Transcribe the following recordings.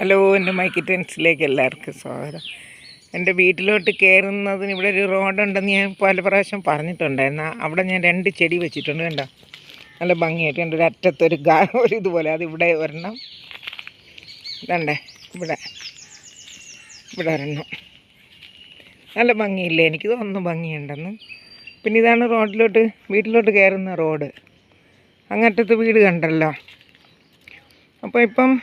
Hello എന്റെ മൈക്കി ടെൻസിലേക്ക് എല്ലാവർക്കും സ്വാഗതം. എന്റെ വീട്ടിലോട്ട് കയറുന്നതിന് ഇവിടെ ഒരു റോഡുണ്ടെന്ന് ഞാൻ പല പ്രാവശ്യം പറഞ്ഞിട്ടുണ്ടായിരുന്നു. അവിടെ ഞാൻ രണ്ട് ചെടി വെച്ചിട്ടുണ്ട് കണ്ടോ? നല്ല ഭംഗിയായിട്ട്. എന്റെ ഒരു അറ്റത്തൊരു ഗാ ഒരു ഇതുപോലെ. അത് ഇവിടെ ഒരെണ്ണം. ഇതണ്ടേ. ഇവിടെ. ഇവിടെ ഒരെണ്ണം. നല്ല ഭംഗിയില്ലേ? എനിക്ക് തോന്നുന്നു ഭംഗിയുണ്ടെന്ന്. പിന്നെ ഇതാണ് റോഡിലോട്ട് വീട്ടിലോട്ട് കയറുന്ന റോഡ്. അങ്ങറ്റത്ത് വീട് കണ്ടല്ലോ. അപ്പോൾ ഇപ്പം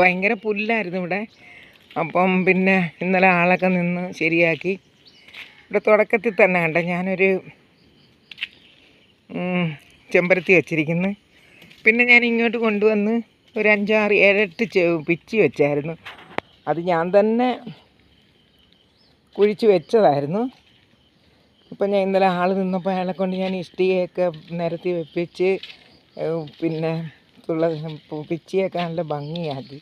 ഭയങ്കര പുല്ലായിരുന്നു ഇവിടെ. അപ്പം പിന്നെ ഇന്നലെ ആളൊക്കെ നിന്ന് ശരിയാക്കി. ഇവിടെ തുടക്കത്തിൽ തന്നെ കണ്ട ഞാനൊരു ചെമ്പരത്തി വെച്ചിരിക്കുന്നു. പിന്നെ ഞാൻ ഇങ്ങോട്ട് കൊണ്ടുവന്ന് ഒരു അഞ്ചാറ് ഏഴെട്ട് പിച്ചി വെച്ചായിരുന്നു. അത് ഞാൻ തന്നെ കുഴിച്ച് വെച്ചതായിരുന്നു. ഇപ്പം ഞാൻ ഇന്നലെ ആൾ നിന്നപ്പോൾ അയാളെ കൊണ്ട് ഞാൻ ഇഷ്ടികയൊക്കെ നിരത്തി വെപ്പിച്ച് പിന്നെ ഉള്ള പിച്ചിയൊക്കെ നല്ല ഭംഗിയാക്കി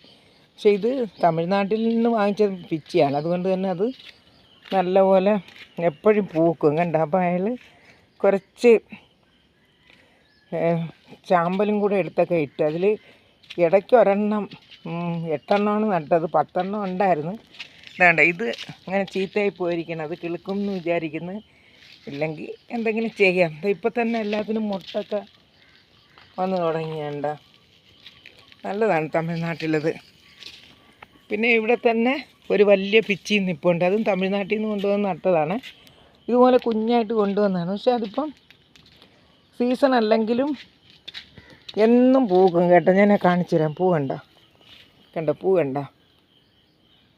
പക്ഷേ ഇത് തമിഴ്നാട്ടിൽ നിന്ന് വാങ്ങിച്ച പിച്ചിയാണ്. അതുകൊണ്ട് തന്നെ അത് നല്ലപോലെ എപ്പോഴും പൂക്കും. കണ്ട? അപ്പോൾ അയാൾ കുറച്ച് ചാമ്പലും കൂടെ എടുത്തൊക്കെ ഇട്ട് അതിൽ ഇടയ്ക്ക് ഒരെണ്ണം എട്ടെണ്ണമാണ് നട്ടത്. പത്തെണ്ണം ഉണ്ടായിരുന്നു. വേണ്ട ഇത് അങ്ങനെ ചീത്തയായി പോയിരിക്കണം. അത് കിളുക്കും എന്ന് വിചാരിക്കുന്നു. ഇല്ലെങ്കിൽ എന്തെങ്കിലും ചെയ്യാം. ഇപ്പം തന്നെ എല്ലാത്തിനും മുട്ടൊക്കെ വന്ന് തുടങ്ങിയുണ്ട നല്ലതാണ് തമിഴ്നാട്ടിലത്. പിന്നെ ഇവിടെ തന്നെ ഒരു വലിയ പിച്ചി നിൽപ്പുണ്ട് അതും തമിഴ്നാട്ടിൽ നിന്ന് കൊണ്ടുവന്ന് നട്ടതാണ്. ഇതുപോലെ കുഞ്ഞായിട്ട് കൊണ്ടുവന്നതാണ്. പക്ഷെ അതിപ്പം സീസൺ അല്ലെങ്കിലും എന്നും പൂക്കും കേട്ടോ. ഞാൻ കാണിച്ചു തരാം. പൂ കണ്ട. കണ്ട? പൂ കണ്ട.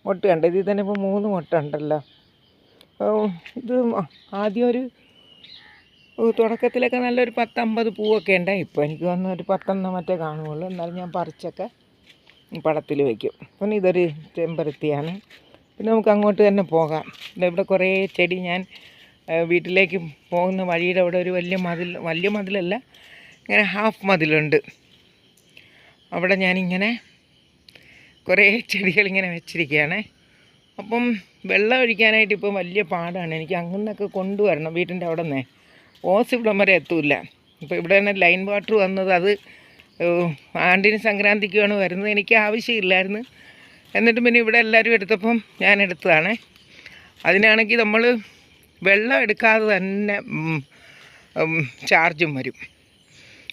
മുട്ട കണ്ട? ഇതിൽ തന്നെ ഇപ്പോൾ മൂന്ന് മുട്ട ഉണ്ടല്ലോ. ഇത് ആദ്യം ഒരു തുടക്കത്തിലൊക്കെ നല്ലൊരു പത്തമ്പത് പൂവൊക്കെ ഉണ്ട് ഇപ്പോൾ എനിക്ക് തോന്നുന്നു ഒരു പത്തെണ്ണം മറ്റേ കാണുകയുള്ളൂ. എന്നാലും ഞാൻ പറിച്ചൊക്കെ പടത്തിൽ വയ്ക്കും പിന്നെ ഇതൊരു ചെമ്പരത്തിയാണ്. പിന്നെ നമുക്ക് അങ്ങോട്ട് തന്നെ പോകാം. ഇവിടെ കുറേ ചെടി ഞാൻ വീട്ടിലേക്ക് പോകുന്ന വഴിയുടെ അവിടെ ഒരു വലിയ മതിൽ വലിയ മതിലല്ല ഇങ്ങനെ ഹാഫ് മതിലുണ്ട്. അവിടെ ഞാനിങ്ങനെ കുറേ ചെടികളിങ്ങനെ വെച്ചിരിക്കുകയാണ്. അപ്പം വെള്ളം ഒഴിക്കാനായിട്ട് ഇപ്പം വലിയ പാടാണ്. എനിക്ക് അങ്ങനെയൊക്കെ കൊണ്ടുവരണം വീട്ടിന്റെ അവിടെ നിന്നേ. ഓസ് ഇവിടം വരെ എത്തൂല ഇവിടെ തന്നെ ലൈൻ വാട്ടർ വന്നത്. അത് ആണ്ടിന് സംക്രാന്തിക്കുമാണ് വരുന്നത്. എനിക്ക് ആവശ്യമില്ലായിരുന്നു. എന്നിട്ട് പിന്നെ ഇവിടെ എല്ലാവരും എടുത്തപ്പം ഞാൻ എടുത്തതാണ്. അതിനാണെങ്കിൽ നമ്മൾ വെള്ളം എടുക്കാതെ തന്നെ ചാർജും വരും.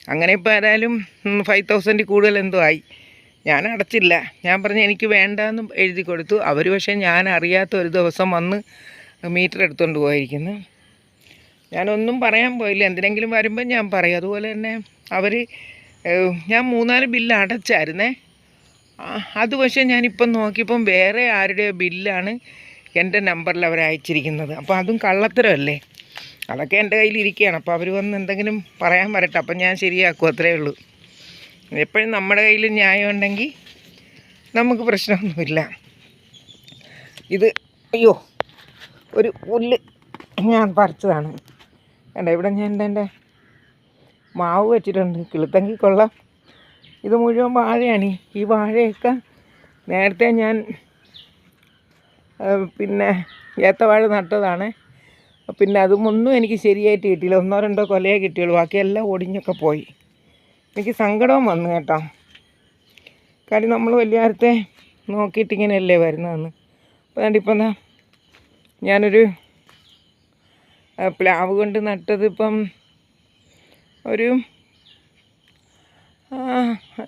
അങ്ങനെ ഇപ്പോൾ ഏതായാലും ഫൈവ് തൗസൻഡ് കൂടുതൽ എന്തോ ആയി. ഞാൻ അടച്ചില്ല. ഞാൻ പറഞ്ഞു എനിക്ക് വേണ്ടാന്ന് എഴുതി കൊടുത്തു. അവർ പക്ഷേ ഞാൻ അറിയാത്ത ഒരു ദിവസം വന്ന് മീറ്റർ എടുത്തുകൊണ്ട് പോയിരിക്കുന്നു ഞാനൊന്നും പറയാൻ പോയില്ല. എന്തിനെങ്കിലും വരുമ്പോൾ ഞാൻ പറയും. അതുപോലെ തന്നെ അവർ ഞാൻ മൂന്നാൽ ബില്ല് അടച്ചായിരുന്നേ. അത് പക്ഷേ ഞാനിപ്പം നോക്കിയപ്പം വേറെ ആരുടെ ബില്ലാണ് എന്റെ നമ്പറിൽ അവർ അയച്ചിരിക്കുന്നത്. അപ്പോൾ അതും കള്ളത്തരമല്ലേ? അതൊക്കെ എന്റെ കയ്യിൽ ഇരിക്കുകയാണ്. അപ്പോൾ അവർ വന്ന് എന്തെങ്കിലും പറയാൻ വരട്ടെ. അപ്പം ഞാൻ ശരിയാക്കും അത്രേ ഉള്ളൂ. എപ്പോഴും നമ്മുടെ കയ്യിൽ ന്യായം ഉണ്ടെങ്കിൽ നമുക്ക് പ്രശ്നമൊന്നുമില്ല. ഇത് അയ്യോ ഒരു പുല്ല് ഞാൻ പറിച്ചതാണ്. കണ്ട ഇവിടെ ഞാൻ എന്റെ എന്റെ മാവ് വെച്ചിട്ടുണ്ട്. കിളുത്തങ്കി കൊള്ളാം. ഇത് മുഴുവൻ വാഴയാണ്. ഈ വാഴയൊക്കെ നേരത്തെ ഞാൻ പിന്നെ ഏത്തവാഴ നട്ടതാണ്. പിന്നെ അതുമൊന്നും എനിക്ക് ശരിയായിട്ട് കിട്ടിയില്ല. ഒന്നോ രണ്ടോ കൊലയേ കിട്ടിയുള്ളൂ. ബാക്കിയെല്ലാം ഒടിഞ്ഞൊക്കെ പോയി. എനിക്ക് സങ്കടവും വന്നു കേട്ടോ. കാര്യം നമ്മൾ വലിയ നേരത്തെ നോക്കിയിട്ട് വരുന്നതെന്ന്. അപ്പോൾ അതുകൊണ്ട് ഇപ്പം എന്താ ഞാനൊരു പ്ലാവ് കൊണ്ട് നട്ടത് ഇപ്പം ഒരു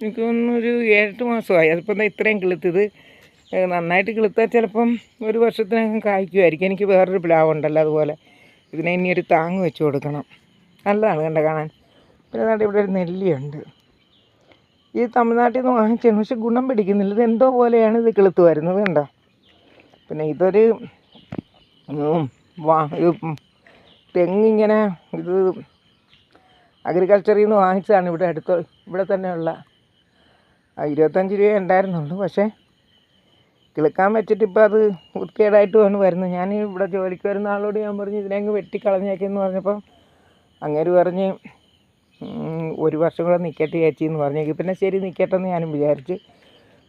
എനിക്ക് തോന്നുന്നു ഏഴെട്ട് മാസമായി. അതിപ്പം ഇത്രയും കിളുത്തത് നന്നായിട്ട് കിളുത്താൽ ചിലപ്പം ഒരു വർഷത്തിനകം കായ്ക്കുമായിരിക്കും എനിക്ക് വേറൊരു പ്ലാവ് ഉണ്ടല്ലോ അതുപോലെ. ഇതിനെ ഇനി ഒരു താങ്ങ് വെച്ച് കൊടുക്കണം. നല്ലതാണ് കണ്ട കാണാൻ. പിന്നെ നാട്ടിൽ ഇവിടെ ഒരു നെല്ലിയുണ്ട്. ഈ തമിഴ്നാട്ടിൽ നിന്ന് വാങ്ങിച്ചാണ് പക്ഷെ ഗുണം പിടിക്കുന്നില്ല. ഇത് എന്തോ പോലെയാണ് ഇത് കിളുത്ത് വരുന്നത് കണ്ടോ? പിന്നെ ഇതൊരു വാ ഇത് തെങ്ങിങ്ങനെ ഇത് അഗ്രികൾച്ചറിൽ നിന്ന് വാങ്ങിച്ചതാണ്. ഇവിടെ അടുത്ത് ഇവിടെ തന്നെയുള്ള ഇരുപത്തഞ്ച് രൂപ ഉണ്ടായിരുന്നുള്ളൂ. പക്ഷേ കിളുക്കാൻ വെച്ചിട്ട് ഇപ്പോൾ അത് വൃത്തികേടായിട്ടുമാണ് വരുന്നത് ഞാൻ ഇവിടെ ജോലിക്ക് വരുന്ന ആളോട് ഞാൻ പറഞ്ഞു ഇതിനെ അങ്ങ് വെട്ടിക്കളഞ്ഞേക്കെന്ന് പറഞ്ഞപ്പം അങ്ങേര് പറഞ്ഞ് ഒരു വർഷം കൂടെ നിൽക്കട്ടെ ചേച്ചി എന്ന് പറഞ്ഞേക്ക്. പിന്നെ ശരി നിൽക്കട്ടെ എന്ന് ഞാനും വിചാരിച്ച്.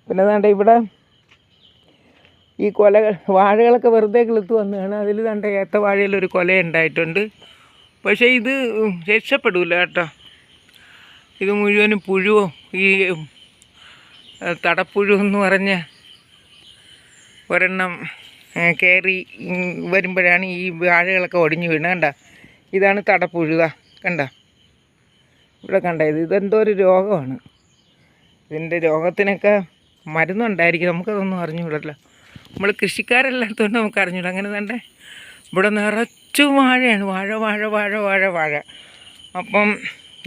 പിന്നെ വേണ്ട ഇവിടെ ഈ കൊല വാഴകളൊക്കെ വെറുതെ കിളുത്ത് വന്നതാണ്. അതിൽ തണ്ട ഏത്ത വാഴയിൽ ഒരു കൊല ഉണ്ടായിട്ടുണ്ട്. പക്ഷേ ഇത് രക്ഷപ്പെടില്ല കേട്ടോ. ഇത് മുഴുവനും പുഴുവോ ഈ തടപ്പുഴു എന്ന് പറഞ്ഞ ഒരെണ്ണം കയറി വരുമ്പോഴാണ് ഈ വാഴകളൊക്കെ ഒടിഞ്ഞു വീണ്. കണ്ട? ഇതാണ് തടപ്പുഴുക കണ്ട? ഇവിടെ കണ്ട ഇത് ഇതെന്തോ ഒരു രോഗമാണ്. ഇതിന്റെ രോഗത്തിനൊക്കെ മരുന്നുണ്ടായിരിക്കും. നമുക്കതൊന്നും അറിഞ്ഞുകൂടല്ലോ. നമ്മൾ കൃഷിക്കാരല്ലാത്തതുകൊണ്ട് നമുക്ക് അറിഞ്ഞൂടാ അങ്ങനെ തന്നെ ഇവിടെ നിറച്ചു വാഴയാണ്. വാഴ വാഴ വാഴ വാഴ വാഴ. അപ്പം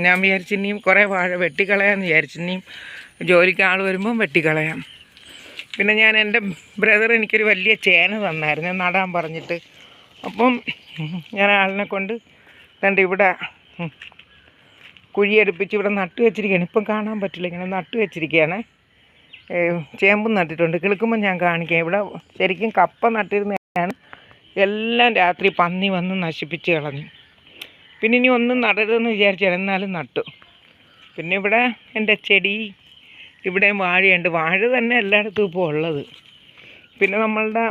ഞാൻ വിചാരിച്ചിനിയും കുറേ വാഴ വെട്ടിക്കളയാമെന്ന് വിചാരിച്ചിനിയും ജോലിക്ക് ആൾ വരുമ്പം വെട്ടിക്കളയാം. പിന്നെ ഞാൻ എന്റെ ബ്രദർ എനിക്കൊരു വലിയ ചേന തന്നായിരുന്നു. നടാൻ പറഞ്ഞിട്ട്. അപ്പം ഞാൻ ആളിനെ കൊണ്ട് കണ്ട് ഇവിടെ കുഴിയെടുപ്പിച്ച് ഇവിടെ നട്ടു വെച്ചിരിക്കുകയാണ് ഇപ്പം കാണാൻ പറ്റില്ല. ഇങ്ങനെ നട്ടു വെച്ചിരിക്കുകയാണ് ചേമ്പും നട്ടിട്ടുണ്ട്. കിളുക്കുമ്പോൾ ഞാൻ കാണിക്കാം. ഇവിടെ ശരിക്കും കപ്പ നട്ടിരുന്നതാണ് എല്ലാം രാത്രി പന്നി വന്ന് നശിപ്പിച്ച് കളഞ്ഞു. പിന്നെ ഇനി ഒന്നും നടരുതെന്ന് വിചാരിച്ചാണ്. എന്നാലും നട്ടു. പിന്നെ ഇവിടെ എന്റെ ചെടി ഇവിടെ വാഴയുണ്ട്. വാഴ തന്നെ എല്ലായിടത്തും ഇപ്പോൾ ഉള്ളത്. പിന്നെ നമ്മളുടെ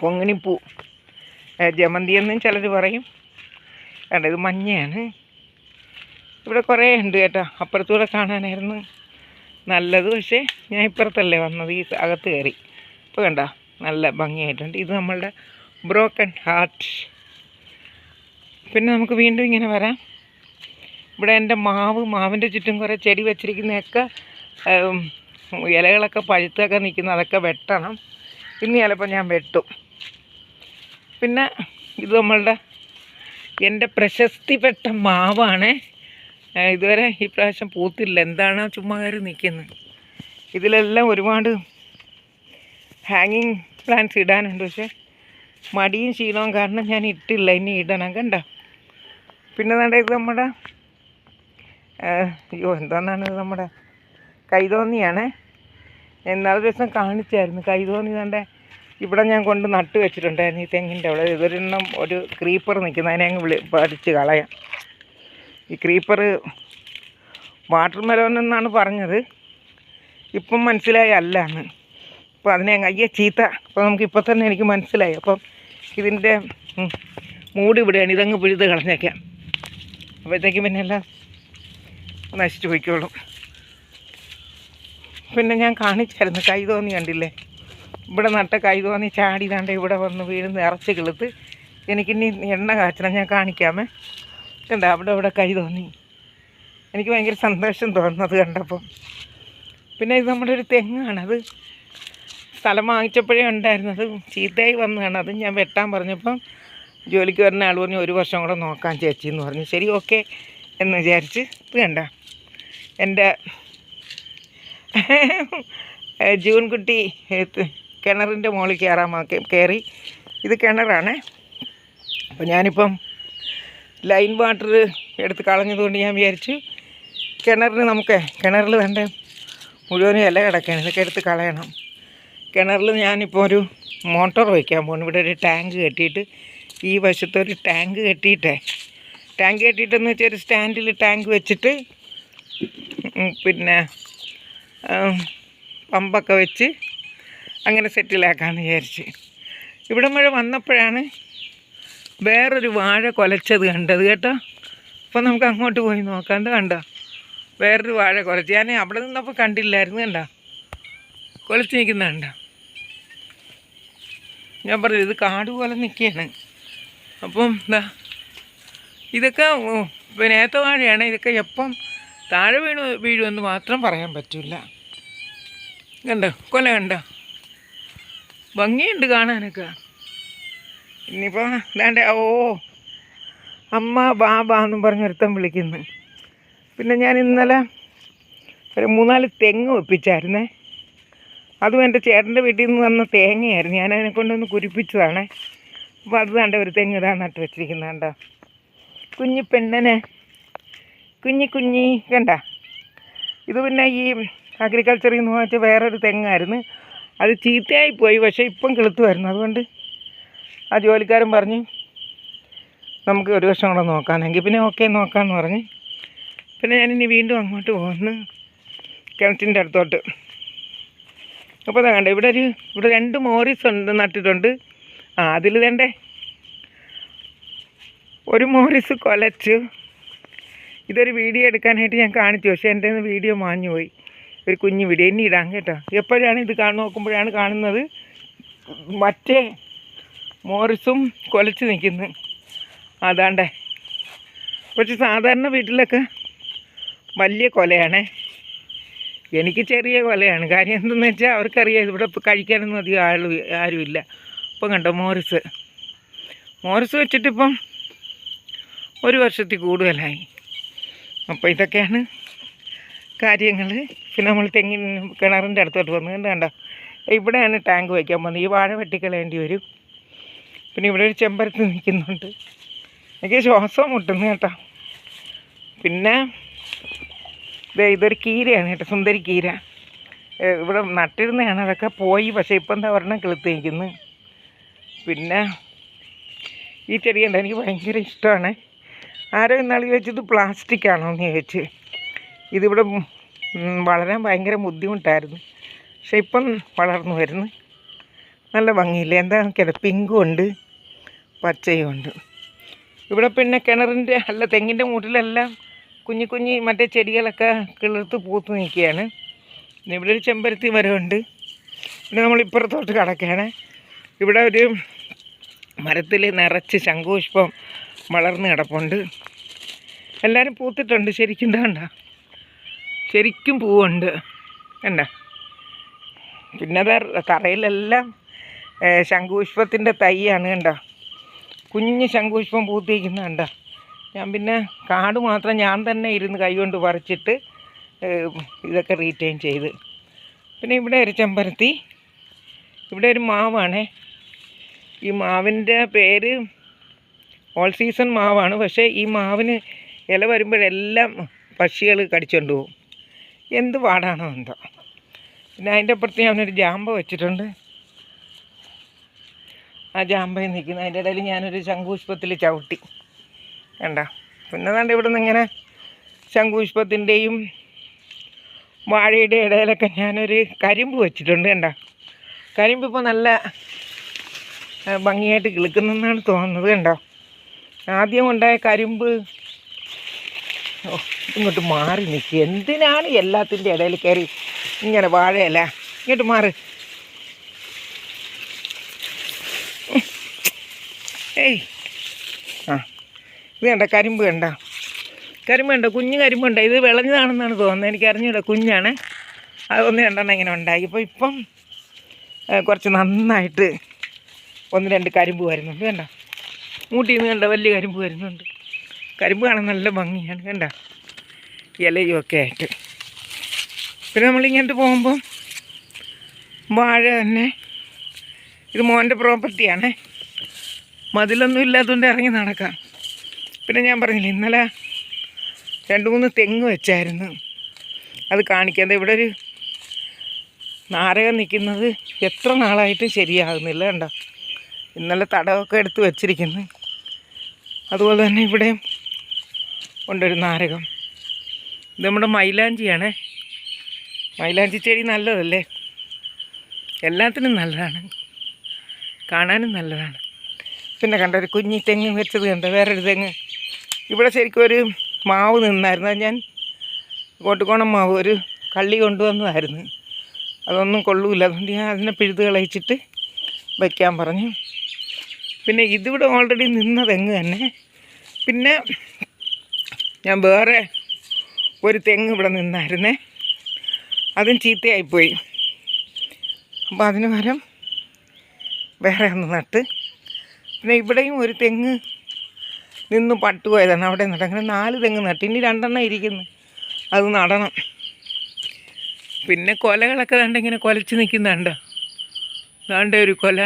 പൊങ്ങിനിപ്പൂ. ജമന്തി എന്നും ചിലർ പറയും. വേണ്ട ഇത് മഞ്ഞയാണ്. ഇവിടെ കുറേ ഉണ്ട് കേട്ടോ. അപ്പുറത്തൂടെ കാണാനായിരുന്നു. നല്ലത് പക്ഷേ ഞാൻ ഇപ്പുറത്തല്ലേ വന്നത്. ഈ അകത്ത് കയറി. ഇപ്പോൾ കണ്ട? നല്ല ഭംഗിയായിട്ടുണ്ട്. ഇത് നമ്മളുടെ ബ്രോക്കൺ ഹാർട്ട് പിന്നെ നമുക്ക് വീണ്ടും ഇങ്ങനെ വരാം. ഇവിടെ എന്റെ മാവ് മാവിന്റെ ചുറ്റും കുറേ ചെടി വെച്ചിരിക്കുന്നതൊക്കെ ഇലകളൊക്കെ പഴുത്തൊക്കെ നിൽക്കുന്ന. അതൊക്കെ വെട്ടണം. ഇന്ന് ചിലപ്പോൾ ഞാൻ വെട്ടും. പിന്നെ ഇത് നമ്മളുടെ എന്റെ പ്രശസ്തിപ്പെട്ട മാവാണ്. ഇതുവരെ ഈ പ്രാവശ്യം പൂത്തില്ല. എന്താണ് ചുമ്മാ കയറി നിൽക്കുന്നത് ഇതിലെല്ലാം ഒരുപാട് ഹാങ്ങിങ് പ്ലാന്റ്സ് ഇടാനുണ്ട്. പക്ഷേ മടിയും ശീലവും കാരണം ഞാൻ ഇട്ടില്ല. ഇനി ഇടണം കണ്ട? പിന്നെ നട ഇത് നമ്മുടെ അയ്യോ എന്താണെന്നാണ് നമ്മുടെ കൈതോന്നിയാണ്? എന്നാൽ ദിവസം കാണിച്ചായിരുന്നു. കൈതോന്നി തന്റെ ഇവിടെ ഞാൻ കൊണ്ട് നട്ട് വെച്ചിട്ടുണ്ടായിരുന്നു ഈ തെങ്ങിന്റെ അവിടെ. ഇതൊരെണ്ണം ഒരു ക്രീപ്പർ നിൽക്കുന്നതിനെ അങ്ങ് വിളി പഠിച്ച് കളയാം. ഈ ക്രീപ്പർ വാട്ടർ മെലോൺ എന്നാണ് പറഞ്ഞത്. ഇപ്പം മനസ്സിലായി അല്ല എന്ന് അപ്പോൾ അതിനെ അയ്യ ചീത്ത. അപ്പോൾ ഇപ്പം തന്നെ എനിക്ക് മനസ്സിലായി. അപ്പം ഇതിന്റെ മൂടി ഇവിടെയാണ്. ഇതങ്ങ് പിഴുത് കളഞ്ഞേക്കാം. അപ്പോഴത്തേക്കും പിന്നെ എല്ലാം നശിച്ചു പോയിക്കോളും. പിന്നെ ഞാൻ കാണിച്ചായിരുന്നു കൈതോന്നി കണ്ടില്ലേ? ഇവിടെ നട്ട കൈതോന്നി ചാടി താണ്ട് ഇവിടെ വന്ന് വീഴുന്ന ഇറച്ചി കിളുത്ത്. എനിക്കിനി എണ്ണ കാച്ചണം ഞാൻ കാണിക്കാമേ. കണ്ട അവിടെ ഇവിടെ കൈ തോന്നി. എനിക്ക് ഭയങ്കര സന്തോഷം തോന്നുന്നത് കണ്ടപ്പം. പിന്നെ ഇത് നമ്മുടെ ഒരു തെങ്ങാണ്. അത് സ്ഥലം വാങ്ങിച്ചപ്പോഴേ ഉണ്ടായിരുന്നത് ചീത്തയായി വന്നതാണ്. അത് ഞാൻ വെട്ടാൻ പറഞ്ഞപ്പം ജോലിക്ക് വരുന്ന ആൾ പറഞ്ഞു ഒരു വർഷം കൂടെ നോക്കാൻ ചേച്ചി എന്ന് പറഞ്ഞു. ശരി ഓക്കെ എന്ന് വിചാരിച്ച് ഇത് കണ്ട. എന്റെ ജൂൺ കുട്ടി കിണറിന്റെ മുകളിൽ കയറാൻ കയറി. ഇത് കിണറാണ്. അപ്പോൾ ഞാനിപ്പം ലൈൻ വാട്ടർ എടുത്ത് കളഞ്ഞതുകൊണ്ട് ഞാൻ വിചാരിച്ചു കിണറിന് നമുക്ക് കിണറിൽ വേണ്ട മുഴുവനും ഇല കിടക്കണം ഇതൊക്കെ എടുത്ത് കളയണം. കിണറിൽ ഞാനിപ്പോൾ ഒരു മോട്ടോർ വയ്ക്കാൻ പോകുന്നു ഇവിടെ ഒരു ടാങ്ക് കെട്ടിയിട്ട് ഈ വശത്തൊരു ടാങ്ക് കെട്ടിയിട്ടേ. ടാങ്ക് കെട്ടിയിട്ടെന്ന് വെച്ചാൽ ഒരു സ്റ്റാൻഡിൽ ടാങ്ക് വെച്ചിട്ട് പിന്നെ പമ്പൊക്കെ വെച്ച് അങ്ങനെ സെറ്റിലാക്കാമെന്ന് വിചാരിച്ച്. ഇവിടെ മഴ വന്നപ്പോഴാണ് വേറൊരു വാഴ കൊലച്ചത് കണ്ടത് കേട്ടോ. അപ്പോൾ നമുക്ക് അങ്ങോട്ട് പോയി നോക്കാം. എന്താ കണ്ടോ? വേറൊരു വാഴ കുലച്ച്. ഞാൻ അവിടെ നിന്നപ്പോൾ കണ്ടില്ലായിരുന്നു കണ്ടോ? കുലച്ച് നിൽക്കുന്ന കണ്ടോ? ഞാൻ പറഞ്ഞു ഇത് കാട് പോലെ നിൽക്കുകയാണ്. അപ്പം എന്താ ഇതൊക്കെ പിന്നെ ഏത്ത വാഴയാണ്. ഇതൊക്കെ എപ്പം താഴെ വീണ് വീഴുമെന്ന് മാത്രം പറയാൻ പറ്റില്ല കണ്ടോ? കൊല കണ്ടോ? ഭംഗിയുണ്ട് കാണാനൊക്കെ. ഇനിയിപ്പോൾ ഇതാണ്ട് ഓ അമ്മ ബാബ എന്നും പറഞ്ഞ് ഒരുത്തൻ വിളിക്കുന്നു. പിന്നെ ഞാൻ ഇന്നലെ ഒരു മൂന്നാൽ തെങ്ങ് ഒപ്പിച്ചായിരുന്നേ അതും എന്റെ ചേട്ടന്റെ വീട്ടിൽ നിന്ന് വന്ന തേങ്ങയായിരുന്നു. ഞാൻ അതിനെ കൊണ്ടൊന്ന് കുരിപ്പിച്ചതാണ്. അപ്പോൾ അത് കണ്ട ഒരു തെങ്ങ് ഇതാ നട്ട് വെച്ചിരിക്കുന്നത് കണ്ടോ? കുഞ്ഞി പെണ്ണനെ. കുഞ്ഞി കുഞ്ഞി കണ്ട? ഇത് പിന്നെ ഈ അഗ്രികൾച്ചറിൽ നിന്ന് വാങ്ങിച്ച വേറൊരു തെങ്ങായിരുന്നു. അത് ചീത്തയായി പോയി പക്ഷേ ഇപ്പം കിളുത്തുമായിരുന്നു. അതുകൊണ്ട് ആ ജോലിക്കാരൻ പറഞ്ഞു നമുക്ക് ഒരു വർഷം കൂടെ നോക്കാമെന്നെങ്കിൽ പിന്നെ ഓക്കെ നോക്കാമെന്ന് പറഞ്ഞ്. പിന്നെ ഞാനിനി വീണ്ടും അങ്ങോട്ട് പോകുന്നു കിണറ്റിന്റെ അടുത്തോട്ട്. അപ്പോൾ അതാ കണ്ടേ ഇവിടെ ഒരു ഇവിടെ രണ്ട് മോറിസ് ഉണ്ട് നട്ടിട്ടുണ്ട്. ആ അതിൽ വേണ്ടേ ഒരു മോറിസ് കൊലച്ചു. ഇതൊരു വീഡിയോ എടുക്കാനായിട്ട് ഞാൻ കാണിച്ചു പക്ഷേ എന്റെ വീഡിയോ മാഞ്ഞു പോയി. ഒരു കുഞ്ഞു വീഡിയോ. ഇനി ഇടാം കേട്ടോ. എപ്പോഴാണ് ഇത് കാണു നോക്കുമ്പോഴാണ് കാണുന്നത്. മറ്റേ മോറിസും കൊലച്ച് നിൽക്കുന്നു. അതാണ്ടേ. പക്ഷെ സാധാരണ വീട്ടിലൊക്കെ വലിയ കൊലയാണേ. എനിക്ക് ചെറിയ കൊലയാണ്. കാര്യം എന്തെന്ന് വെച്ചാൽ അവർക്കറിയാം ഇവിടെ കഴിക്കാനൊന്നും അധികം ആൾ ആരുമില്ല. ഇപ്പം കണ്ടോ മോറിസ്. മോറിസ് വെച്ചിട്ടിപ്പം ഒരു വർഷത്തിൽ കൂടുതലായി. അപ്പോൾ ഇതൊക്കെയാണ് കാര്യങ്ങൾ. പിന്നെ നമ്മൾ തെങ്ങിൻ കിണറിന്റെ അടുത്തോട്ട് വന്നു കണ്ടോ കണ്ടോ? ഇവിടെയാണ് ടാങ്ക് വയ്ക്കാൻ പോകുന്നത്. ഈ വാഴ വെട്ടിക്കളയേണ്ടി വരും. പിന്നെ ഇവിടെ ഒരു ചെമ്പരത്ത് നിൽക്കുന്നുണ്ട്. എനിക്ക് ശ്വാസം മുട്ടുന്നു കേട്ടോ. പിന്നെ ഇതൊരു കീരയാണ് കേട്ടോ സുന്ദരി കീര. ഇവിടെ നട്ടിരുന്നതാണ് അതൊക്കെ പോയി പക്ഷേ ഇപ്പം എന്താ പറഞ്ഞാൽ കിളുത്ത് നിൽക്കുന്നു. പിന്നെ ഈ ചെടി കണ്ട എനിക്ക് ഭയങ്കര ഇഷ്ടമാണ്. ആരോ ഇന്നാൾ ചോദിച്ചത് പ്ലാസ്റ്റിക് ആണോ എന്ന് ചോദിച്ച്. ഇതിവിടെ വളരാൻ ഭയങ്കര ബുദ്ധിമുട്ടായിരുന്നു. പക്ഷെ ഇപ്പം വളർന്നു വരുന്നു. നല്ല ഭംഗിയില്ല? എന്താ നോക്കിയത് പിങ്കും ഉണ്ട് പച്ചയും ഉണ്ട് ഇവിടെ പിന്നെ കിണറിന്റെ അല്ല തെങ്ങിന്റെ മൂട്ടിലെല്ലാം കുഞ്ഞു കുഞ്ഞി മറ്റേ ചെടികളൊക്കെ കിളിർത്ത് പൂത്ത് നിൽക്കുകയാണ്. ഇവിടെ ഒരു ചെമ്പരത്തി മരമുണ്ട്. പിന്നെ നമ്മൾ ഇപ്പുറത്തോട്ട് കിടക്കുകയാണ്. ഇവിടെ ഒരു മരത്തിൽ നിറച്ച് ശംഖുപുഷ്പം വളർന്ന് കിടപ്പുണ്ട്. എല്ലാവരും പൂത്തിട്ടുണ്ട് ശരിക്കും ഇതാണ്ട ശരിക്കും പൂവുണ്ട്. കണ്ട? പിന്നെ തറയിലെല്ലാം ശംഖുപുഷ്പത്തിന്റെ തൈയാണ് കണ്ട. കുഞ്ഞ് ശംഖുപുഷ്പം പൂത്തിരിക്കുന്ന കണ്ട. ഞാൻ പിന്നെ കാട് മാത്രം ഞാൻ തന്നെ ഇരുന്ന് കൈകൊണ്ട് പറിച്ചിട്ട് ഇതൊക്കെ റീറ്റെയിൻ ചെയ്ത്. പിന്നെ ഇവിടെ ഒരു ചെമ്പരത്തി. ഇവിടെ ഒരു മാവാണേ. ഈ മാവിന്റെ പേര് ഓൾ സീസൺ മാവാണ്. പക്ഷേ ഈ മാവിന് ഇല വരുമ്പോഴെല്ലാം പക്ഷികൾ കടിച്ചുകൊണ്ട് പോകും എന്ത് പാടാണോ എന്തോ. പിന്നെ അതിന്റെ അപ്പുറത്ത് ഞാനൊരു ജാമ്പ വെച്ചിട്ടുണ്ട്. ആ ജാമ്പയിൽ നിൽക്കുന്നത് അതിന്റെ ഇടയിൽ ഞാനൊരു ശംഖുപുഷ്പത്തിൽ ചവിട്ടി. കണ്ട? പിന്നെ കണ്ട ഇവിടെ നിന്ന് ഇങ്ങനെ ശംഖുപുഷ്പത്തിന്റെയും വാഴയുടെ ഇടയിലൊക്കെ ഞാനൊരു കരിമ്പ് വെച്ചിട്ടുണ്ട് കണ്ട? കരിമ്പ് ഇപ്പോൾ നല്ല ഭംഗിയായിട്ട് കിളുക്കുന്നെന്നാണ് തോന്നുന്നത് കണ്ടോ? ആദ്യം ഉണ്ടായ കരിമ്പ് ഇങ്ങോട്ട് മാറി നിൽക്കുക എന്തിനാണ് എല്ലാത്തിന്റെ ഇടയിൽ കയറി ഇങ്ങനെ വാഴയല്ല? ഇങ്ങോട്ട് മാറ്. ഏയ്. ആ ഇത് കണ്ട കരിമ്പ് കണ്ട. കരിമ്പ് കണ്ട കുഞ്ഞു കരിമ്പുണ്ട് ഇത് വിളഞ്ഞതാണെന്നാണ് തോന്നുന്നത്. എനിക്ക് അറിഞ്ഞൂടാ കുഞ്ഞാണ്. അതൊന്ന് രണ്ടെണ്ണം ഇങ്ങനെ ഉണ്ടായി. ഇപ്പോൾ ഇപ്പം കുറച്ച് നന്നായിട്ട് ഒന്ന് രണ്ട് കരിമ്പ് വരുന്നുണ്ട്. കണ്ട? മൂട്ടിൽ നിന്ന് കണ്ട വലിയ കരിമ്പ് വരുന്നുണ്ട്. കരിമ്പ് കാണാൻ നല്ല ഭംഗിയാണ്. കണ്ട? ഇലയും ഒക്കെ ആയിട്ട്. പിന്നെ നമ്മളിങ്ങോട്ട് പോകുമ്പം വാഴ തന്നെ. ഇത് മോന്റെ പ്രോപ്പർട്ടിയാണ്. മതിലൊന്നും ഇല്ലാത്തതുകൊണ്ട് ഇറങ്ങി നടക്കാം. പിന്നെ ഞാൻ പറഞ്ഞില്ലേ ഇന്നലെ രണ്ട് മൂന്ന് തെങ്ങ് വെച്ചായിരുന്നു. അത് കാണിക്കാതെ ഇവിടെ ഒരു നാരകം നിൽക്കുന്നത് എത്ര നാളായിട്ടും ശരിയാകുന്നില്ല കണ്ടോ. ഇന്നലെ തടവൊക്കെ എടുത്ത് വെച്ചിരിക്കുന്നു. അതുപോലെ തന്നെ ഇവിടെ ഉണ്ടൊരു നാരകം. ഇത് നമ്മുടെ മൈലാഞ്ചിയാണേ. മൈലാഞ്ചി ചെടി നല്ലതല്ലേ? എല്ലാത്തിനും നല്ലതാണ്. കാണാനും നല്ലതാണ്. പിന്നെ കണ്ട ഒരു കുഞ്ഞി തെങ്ങ് വെച്ചത് കണ്ട വേറൊരു തെങ്ങ്. ഇവിടെ ശരിക്കും ഒരു മാവ് നിന്നായിരുന്നു. അത് ഞാൻ കോട്ടുകോണം മാവ് ഒരു കള്ളി കൊണ്ടുവന്നതായിരുന്നു. അതൊന്നും കൊള്ളൂല. അതുകൊണ്ട് ഞാൻ അതിനെ പിഴുത് കളയിച്ചിട്ട് വയ്ക്കാൻ പറഞ്ഞു. പിന്നെ ഇതിവിടെ ഓൾറെഡി നിന്ന തെങ്ങ് തന്നെ. പിന്നെ ഞാൻ വേറെ ഒരു തെങ്ങ് ഇവിടെ നിന്നായിരുന്നേ. അതും ചീത്തയായിപ്പോയി. അപ്പോൾ അതിന് പകരം വേറെ ഒന്ന് നട്ട് പിന്നെ ഇവിടെയും ഒരു തെങ്ങ് നിന്ന് പട്ടുപോയതാണ് അവിടെ നട്ട് അങ്ങനെ നാല് തെങ്ങ് നട്ട്. ഇനി രണ്ടെണ്ണം ഇരിക്കുന്നു. അത് നടണം. പിന്നെ കൊലകളൊക്കെ ഇങ്ങനെ കൊലച്ച് നിൽക്കുന്നുണ്ട്. ദാണ്ട ഒരു കൊല.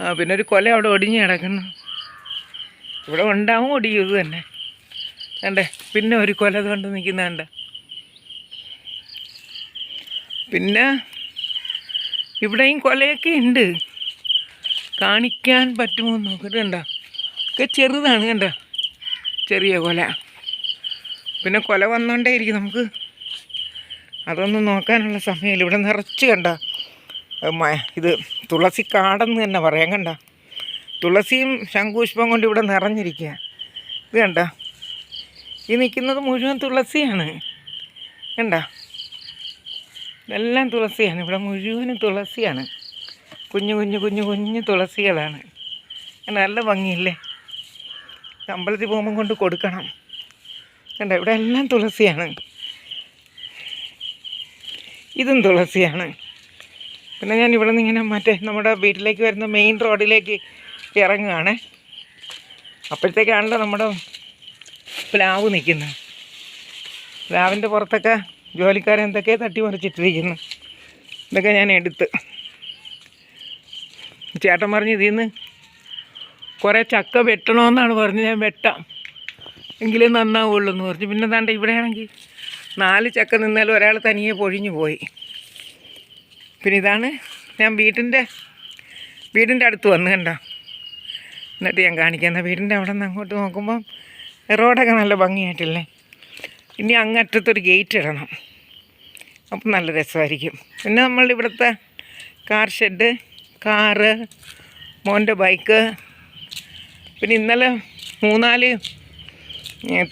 ആ പിന്നെ ഒരു കൊല അവിടെ ഒടിഞ്ഞ് കിടക്കുന്നു. ഇവിടെ ഉണ്ടാവും ഒടിയും ഇത് തന്നെ. കണ്ടേ? പിന്നെ ഒരു കൊല കൊണ്ട് നിൽക്കുന്നുണ്ട്. പിന്നെ ഇവിടെയും കൊലയൊക്കെ ഉണ്ട്. കാണിക്കാൻ പറ്റുമോ എന്ന് നോക്കിയിട്ട് കണ്ട? ഒക്കെ ചെറുതാണ് കണ്ട? ചെറിയ കൊല. പിന്നെ കൊല വന്നോണ്ടേ ഇരിക്കും നമുക്ക്. അതൊന്നും നോക്കാനുള്ള സമയമില്ല. ഇവിടെ നിറച്ച് കണ്ട? ഇത് തുളസി കാടെന്ന് തന്നെ പറയാം കണ്ട? തുളസിയും ശംഖുപുഷ്പം കൊണ്ട് ഇവിടെ നിറഞ്ഞിരിക്കുക. ഇത് കണ്ട? ഈ നിൽക്കുന്നത് മുഴുവൻ തുളസിയാണ്. കണ്ട? ഇതെല്ലാം തുളസിയാണ്. ഇവിടെ മുഴുവനും തുളസിയാണ്. കുഞ്ഞു കുഞ്ഞു കുഞ്ഞു കുഞ്ഞു തുളസികളാണ്. നല്ല ഭംഗിയില്ലേ? അമ്പലത്തിൽ പോകുമ്പം കൊണ്ട് കൊടുക്കണം. കണ്ട ഇവിടെ എല്ലാം തുളസിയാണ്. ഇതും തുളസിയാണ്. പിന്നെ ഞാൻ ഇവിടെ നിന്ന് ഇങ്ങനെ മറ്റേ നമ്മുടെ വീട്ടിലേക്ക് വരുന്ന മെയിൻ റോഡിലേക്ക് ഇറങ്ങുകയാണ് അപ്പോഴത്തേക്കാണല്ലോ നമ്മുടെ പ്ലാവ് നിൽക്കുന്നത്. പ്ലാവിന്റെ പുറത്തൊക്കെ ജോലിക്കാരെന്തൊക്കെ തട്ടിമറിച്ചിട്ടിരിക്കുന്നു. ഇതൊക്കെ ഞാൻ എടുത്ത്. ചേട്ടൻ പറഞ്ഞു ഇതിൽ നിന്ന് കുറേ ചക്ക വെട്ടണമെന്നാണ് പറഞ്ഞ് ഞാൻ വെട്ടാം. എങ്കിലും നന്നാവുള്ളൂ എന്ന് പറഞ്ഞു. പിന്നെ ദാണ്ട ഇവിടെയാണെങ്കിൽ നാല് ചക്ക നിന്നാൽ ഒരാൾ തനിയെ പൊഴിഞ്ഞു പോയി. പിന്നെ ഇതാണ് ഞാൻ വീട്ടിന്റെ വീടിന്റെ അടുത്ത് വന്ന് കണ്ടോ. എന്നിട്ട് ഞാൻ കാണിക്കുന്ന വീടിന്റെ അവിടെ നിന്ന് അങ്ങോട്ട് നോക്കുമ്പം റോഡൊക്കെ നല്ല ഭംഗിയായിട്ടില്ലേ? ഇനി അങ്ങറ്റത്തൊരു ഗേറ്റ് ഇടണം. അപ്പം നല്ല രസമായിരിക്കും. പിന്നെ നമ്മൾ ഇവിടുത്തെ കാർ ഷെഡ് കാറ് മോന്റെ ബൈക്ക്. പിന്നെ ഇന്നലെ മൂന്നാൽ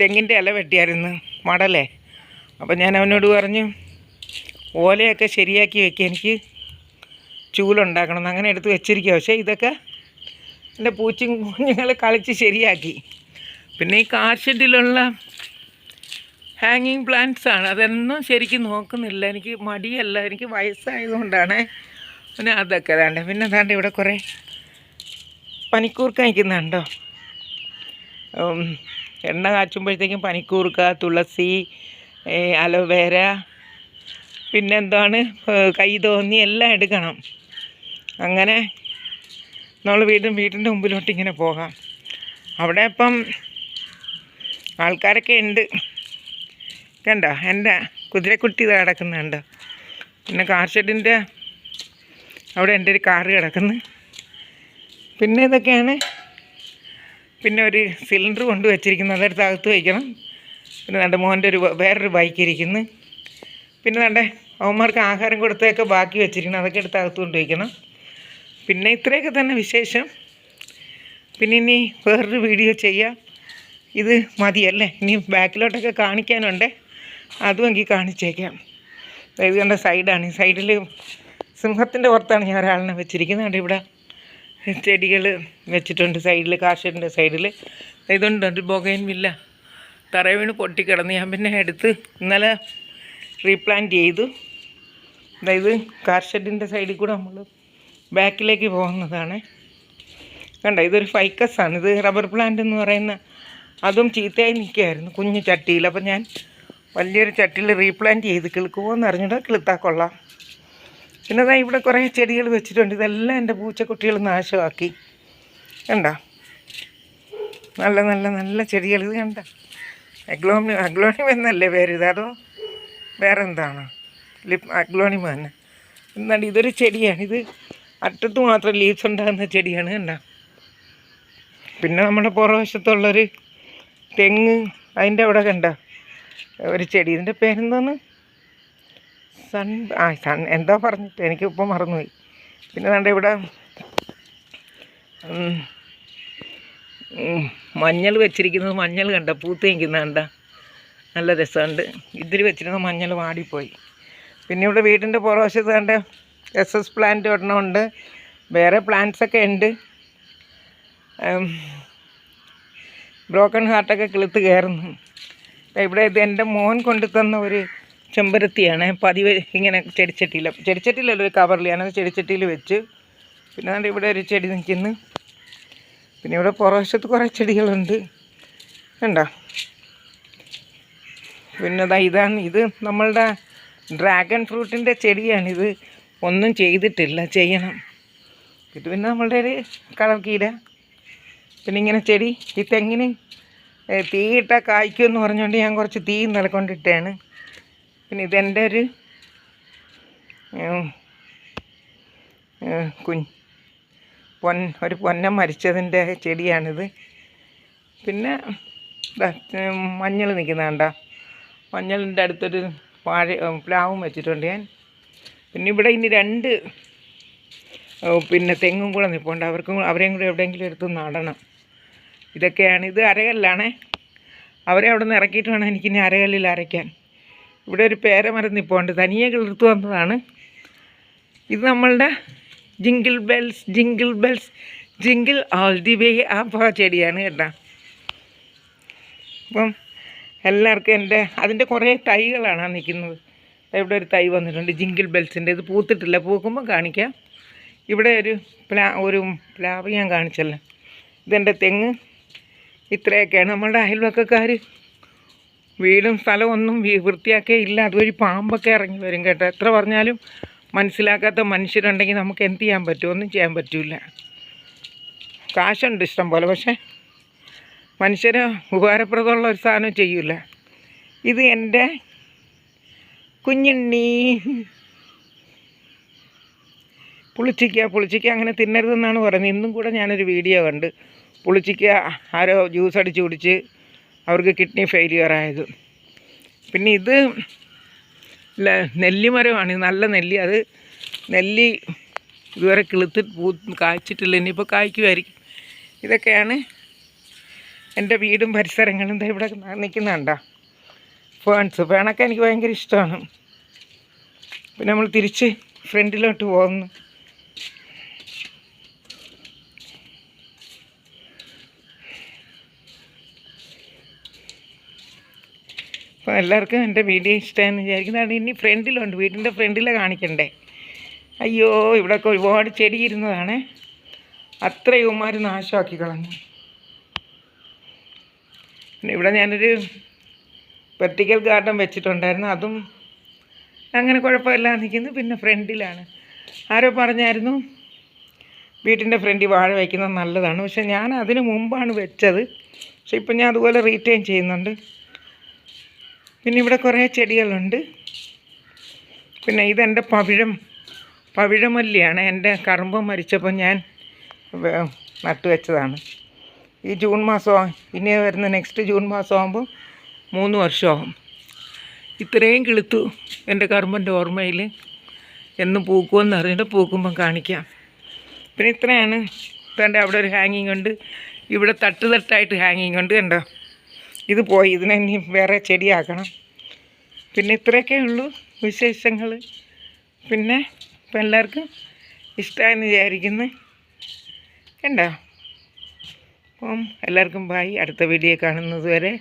തെങ്ങിന്റെ ഇല വെട്ടിയായിരുന്നു മടലേ. അപ്പം ഞാൻ അവനോട് പറഞ്ഞു ഓലയൊക്കെ ശരിയാക്കി വെക്കുക എനിക്ക് ചൂലുണ്ടാക്കണം. അങ്ങനെ എടുത്ത് വെച്ചിരിക്കുക പക്ഷേ ഇതൊക്കെ എന്റെ പൂച്ചും കുഞ്ഞുങ്ങൾ കളിച്ച് ശരിയാക്കി. പിന്നെ ഈ കാർ ഷെഡിലുള്ള ഹാങ്ങിങ് പ്ലാന്റ്സാണ് അതൊന്നും ശരിക്കും നോക്കുന്നില്ല. എനിക്ക് മടിയല്ല. എനിക്ക് വയസ്സായതുകൊണ്ടാണ്. പിന്നെ അതൊക്കെ വേണ്ട പിന്നെ അതാണ്ട് ഇവിടെ കുറേ പനിക്കൂർക്ക നിൽക്കുന്നുണ്ടോ എണ്ണ കാച്ചുമ്പോഴത്തേക്കും പനിക്കൂർക്ക തുളസി അലോവേര പിന്നെന്താണ് കൈ കൈതോന്നി എല്ലാം എടുക്കണം. അങ്ങനെ നമ്മൾ വീണ്ടും വീടിന്റെ മുമ്പിലോട്ട് ഇങ്ങനെ പോകാം. അവിടെ ഇപ്പം ആൾക്കാരൊക്കെ ഉണ്ട്. കണ്ടോ? എന്റെ കുതിരക്കുട്ടി കിടക്കുന്നുണ്ട്. പിന്നെ കാർ ഷെഡിന്റെ അവിടെ എന്റെ ഒരു കാറ് കിടക്കുന്നു. പിന്നെ ഇതൊക്കെയാണ്. പിന്നെ ഒരു സിലിണ്ടർ കൊണ്ട് വെച്ചിരിക്കുന്നത് അതെടുത്ത് അകത്ത് വയ്ക്കണം. പിന്നെ എന്റെ മോഹന്റെ ഒരു വേറൊരു ബൈക്ക് ഇരിക്കുന്നു. പിന്നെ നല്ല അവന്മാർക്ക് ആഹാരം കൊടുത്തൊക്കെ ബാക്കി വെച്ചിരിക്കണം അതൊക്കെ എടുത്ത് അകത്ത് കൊണ്ട് വയ്ക്കണം. പിന്നെ ഇത്രയൊക്കെ തന്നെ വിശേഷം. പിന്നെ ഇനി വേറൊരു വീഡിയോ ചെയ്യാം. ഇത് മതിയല്ലേ? ഇനി ബാക്കിലോട്ടൊക്കെ കാണിക്കാനുണ്ട്. അതും എനിക്ക് കാണിച്ചേക്കാം. ഇത് കണ്ട സൈഡാണ് സൈഡിൽ സിംഹത്തിന്റെ പുറത്താണ് ഞാൻ ഒരാളിനെ വെച്ചിരിക്കുന്നത്. ഇവിടെ ചെടികൾ വെച്ചിട്ടുണ്ട് സൈഡിൽ കാശിന്റെ സൈഡിൽ ഇതുണ്ട് ഒരു ബൊഗൈൻ വില്ല തറ പൊട്ടിക്കിടന്ന് ഞാൻ പിന്നെ എടുത്ത് ഇന്നലെ റീപ്ലാന്റ് ചെയ്തു. അതായത് കാർഷെഡിന്റെ കാർ ഷെഡിന്റെ സൈഡിൽ കൂടെ നമ്മൾ ബാക്കിലേക്ക് പോകുന്നതാണ്. കണ്ട ഇതൊരു ഫൈക്കസാണ് ഇത് റബ്ബർ പ്ലാന്റ് എന്ന് പറയുന്ന അതും ചീത്തയായി നിൽക്കുകയായിരുന്നു കുഞ്ഞു ചട്ടിയിൽ. അപ്പം ഞാൻ വലിയൊരു ചട്ടിയിൽ റീപ്ലാന്റ് ചെയ്ത് കിളുക്കുമോ എന്ന് അറിഞ്ഞിട്ട് കിളുത്താൽ കൊള്ളാം. പിന്നെ ഞാൻ ഇവിടെ കുറേ ചെടികൾ വെച്ചിട്ടുണ്ട്. ഇതെല്ലാം എന്റെ പൂച്ചക്കുട്ടികൾ നാശമാക്കി. കണ്ട? നല്ല നല്ല നല്ല ചെടികൾ ഇത് കണ്ട? അഗ്ലോണി അഗ്ലോണിമ എന്നല്ലേ പേര്? ഇത് അതോ വേറെ എന്താണ് ലിപ് അഗ്ലോണിമ തന്നെ. എന്നാണ് ഇതൊരു ചെടിയാണ്. ഇത് അറ്റത്ത് മാത്രം ലീവ്സ് ഉണ്ടാകുന്ന ചെടിയാണ്. കണ്ട? പിന്നെ നമ്മുടെ പുറവശത്തുള്ളൊരു തെങ്ങ് അതിന്റെ അവിടെ കണ്ട? ഒരു ചെടി. ഇതിന്റെ പേരെന്താണ്? സൺ ആ സൺ എന്തോ പറഞ്ഞിട്ട് എനിക്ക് ഇപ്പം മറന്നുപോയി. പിന്നെ കണ്ട ഇവിടെ മഞ്ഞൾ വെച്ചിരിക്കുന്നത് മഞ്ഞൾ കണ്ട പൂത്ത് നിൽക്കുന്ന കണ്ട. നല്ല രസമുണ്ട്. ഇതിൽ വെച്ചിരുന്ന മഞ്ഞൾ വാടിപ്പോയി. പിന്നെ ഇവിടെ വീടിന്റെ പുറവശത്ത് കണ്ട എസ് എസ് പ്ലാന്റ് ഒരെണ്ണമുണ്ട്. വേറെ പ്ലാന്റ്സൊക്കെ ഉണ്ട്. ബ്രോക്കൺ ഹാർട്ടൊക്കെ കിളുത്ത് കയറുന്നു. ഇവിടെ ഇത് എന്റെ മോൻ കൊണ്ടു തന്ന ഒരു ചെമ്പരത്തിയാണ്. പതിവ് ഇങ്ങനെ ചെടിച്ചട്ടിയിൽ ചെടിച്ചട്ടിയിലല്ല ഒരു കവറിൽ ഞാനത് ചെടിച്ചട്ടിയിൽ വെച്ച്. പിന്നെ അതുകൊണ്ട് ഇവിടെ ഒരു ചെടി നിൽക്കുന്നു. പിന്നെ ഇവിടെ പുറവശത്ത് കുറേ ചെടികളുണ്ട്. കണ്ടോ? പിന്നെ ദാ ഇതാണ്. ഇത് നമ്മളുടെ ഡ്രാഗൺ ഫ്രൂട്ടിന്റെ ചെടിയാണിത്. ഒന്നും ചെയ്തിട്ടില്ല. ചെയ്യണം. ഇത് പിന്നെ നമ്മളുടെ ഒരു കളർ കീര. പിന്നെ ഇങ്ങനെ ചെടി. ഈ തെങ്ങിന് തീയിട്ട കായ്ക്കുമെന്ന് പറഞ്ഞുകൊണ്ട് ഞാൻ കുറച്ച് തീ ഇന്നലെ കൊണ്ടിട്ടാണ്. പിന്നെ ഇതെന്റെ ഒരു കുഞ്ഞ് പൊൻ ഒരു പൊന്ന മരിച്ചതിന്റെ ചെടിയാണിത്. പിന്നെ മഞ്ഞൾ നിൽക്കുന്ന കണ്ട. മഞ്ഞളിന്റെ അടുത്തൊരു വാഴ പ്ലാവും വെച്ചിട്ടുണ്ട് ഞാൻ. പിന്നെ ഇവിടെ ഇനി രണ്ട് പിന്നെ തെങ്ങും കൂടെ നിൽപ്പുണ്ട്. അവർക്കും അവരെയും കൂടെ എവിടെയെങ്കിലും എടുത്ത് നടണം. ഇതൊക്കെയാണ് ഇത് അരകല്ലാണ്. അവരെ അവിടെ നിന്ന് ഇറക്കിയിട്ട് വേണം എനിക്കിനി അരകല്ലിൽ അരയ്ക്കാൻ. ഇവിടെ ഒരു പേരമരം നിൽപ്പുണ്ട് തനിയെ കിളിർത്തു വന്നതാണ്. ഇത് നമ്മളുടെ jingle bells jingle bells jingle all the way ആ പോ ചെടിയാണ് കേട്ടോ. അപ്പം എല്ലാവർക്കും എന്റെ അതിന്റെ കുറേ തൈകളാണ് നിൽക്കുന്നത്. ഇവിടെ ഒരു തൈ വന്നിട്ടുണ്ട് ജിങ്കിൾ ബെൽസിന്റെ. ഇത് പൂത്തിട്ടില്ല പൂക്കുമ്പോൾ കാണിക്കാം. ഇവിടെ ഒരു പ്ലാ ഒരു പ്ലാവ് ഞാൻ കാണിച്ചല്ലോ. ഇതെന്റെ തെങ്ങ്. ഇത്രയൊക്കെയാണ് നമ്മളുടെ അയൽവക്കക്കാർ വീടും സ്ഥലവും ഒന്നും വൃത്തിയാക്കേ ഇല്ല. അതുവഴി പാമ്പൊക്കെ ഇറങ്ങി വരും കേട്ടോ. എത്ര പറഞ്ഞാലും മനസ്സിലാക്കാത്ത മനുഷ്യരുണ്ടെങ്കിൽ നമുക്ക് എന്ത് ചെയ്യാൻ പറ്റും? ഒന്നും ചെയ്യാൻ പറ്റില്ല കാശുണ്ട് ഇഷ്ടം പോലെ. പക്ഷേ മനുഷ്യന് ഉപകാരപ്രദമുള്ള ഒരു സാധനം ചെയ്യില്ല ഇത് എന്റെ കുഞ്ഞുണ്ണി. പുളിച്ചിക്ക പുളിച്ചിക്ക അങ്ങനെ തിന്നരുതെന്നാണ് പറയുന്നത്. ഇന്നും കൂടെ ഞാനൊരു വീഡിയോ കണ്ട് പുളിച്ചിക്ക ആരോ ജ്യൂസ് അടിച്ച് കുടിച്ച് അവർക്ക് കിഡ്നി ഫെയിലിയർ ആയത്. പിന്നെ ഇത് നെല്ലിമരമാണ്. നല്ല നെല്ലി. അത് നെല്ലി ഇതുവരെ കിളുത്തി പൂ കായ്ച്ചിട്ടില്ല. ഇനിയിപ്പോൾ കായ്ക്കുമായിരിക്കും ഇതൊക്കെയാണ് എന്റെ വീടും പരിസരങ്ങളും. ഇവിടെ നിൽക്കുന്നുണ്ടോ? ഫേൺസ് ഫേണൊക്കെ എനിക്ക് ഭയങ്കര ഇഷ്ടമാണ്. പിന്നെ നമ്മൾ തിരിച്ച് ഫ്രണ്ടിലോട്ട് പോകുന്നു. അപ്പോൾ എല്ലാവർക്കും എന്റെ വീഡിയോ ഇഷ്ടമായെന്ന് വിചാരിക്കുന്നതാണ്. ഇനി ഫ്രണ്ടിലുണ്ട്. വീടിന്റെ ഫ്രണ്ടിലെ കാണിക്കണ്ടേ? അയ്യോ ഇവിടെയൊക്കെ ഒരുപാട് ചെടി ഇരുന്നതാണ് അത്ര ഇവന്മാർ നാശമാക്കി കളഞ്ഞു. പിന്നെ ഇവിടെ ഞാനൊരു വെർട്ടിക്കൽ ഗാർഡൻ വെച്ചിട്ടുണ്ടായിരുന്നു. അതും അങ്ങനെ കുഴപ്പമില്ല നിൽക്കുന്നു. പിന്നെ ഫ്രണ്ടിലാണ്. ആരോ പറഞ്ഞായിരുന്നു വീട്ടിന്റെ ഫ്രണ്ടിൽ വാഴ വയ്ക്കുന്നത് നല്ലതാണ്. പക്ഷെ ഞാൻ അതിന് മുമ്പാണ് വെച്ചത്. പക്ഷെ ഇപ്പം ഞാൻ അതുപോലെ റീറ്റെയിൻ ചെയ്യുന്നുണ്ട്. പിന്നെ ഇവിടെ കുറേ ചെടികളുണ്ട്. പിന്നെ ഇതെന്റെ പവിഴം പവിഴമല്ലിയാണ്. എന്റെ കറുമ്പ് മരിച്ചപ്പോൾ ഞാൻ നട്ടു വെച്ചതാണ്. ഈ ജൂൺ മാസം ഇനി വരുന്ന നെക്സ്റ്റ് ജൂൺ മാസം ആകുമ്പോൾ മൂന്ന് വർഷമാകും. ഇത്രയും കിളുത്തു എന്റെ കറുമ്പന്റെ ഓർമ്മയിൽ എന്നും പൂക്കുമെന്ന് അറിഞ്ഞിട്ട് പൂക്കുമ്പം കാണിക്കാം. പിന്നെ ഇത്രയാണ്. ഇതേണ്ട അവിടെ ഒരു ഹാങ്ങിങ് ഉണ്ട്. ഇവിടെ തട്ട് തട്ടായിട്ട് ഹാങ്ങിങ് ഉണ്ട് കണ്ടോ? ഇത് പോയി ഇതിനെ ഇനി വേറെ ചെടിയാക്കണം. പിന്നെ ഇത്രയൊക്കെ ഉള്ളൂ വിശേഷങ്ങൾ. പിന്നെ ഇപ്പം എല്ലാവർക്കും ഇഷ്ടമായെന്ന് വിചാരിക്കുന്നു. കണ്ടോ? അപ്പം എല്ലാവർക്കും ബായി അടുത്ത വീഡിയോ കാണുന്നത് വരെ.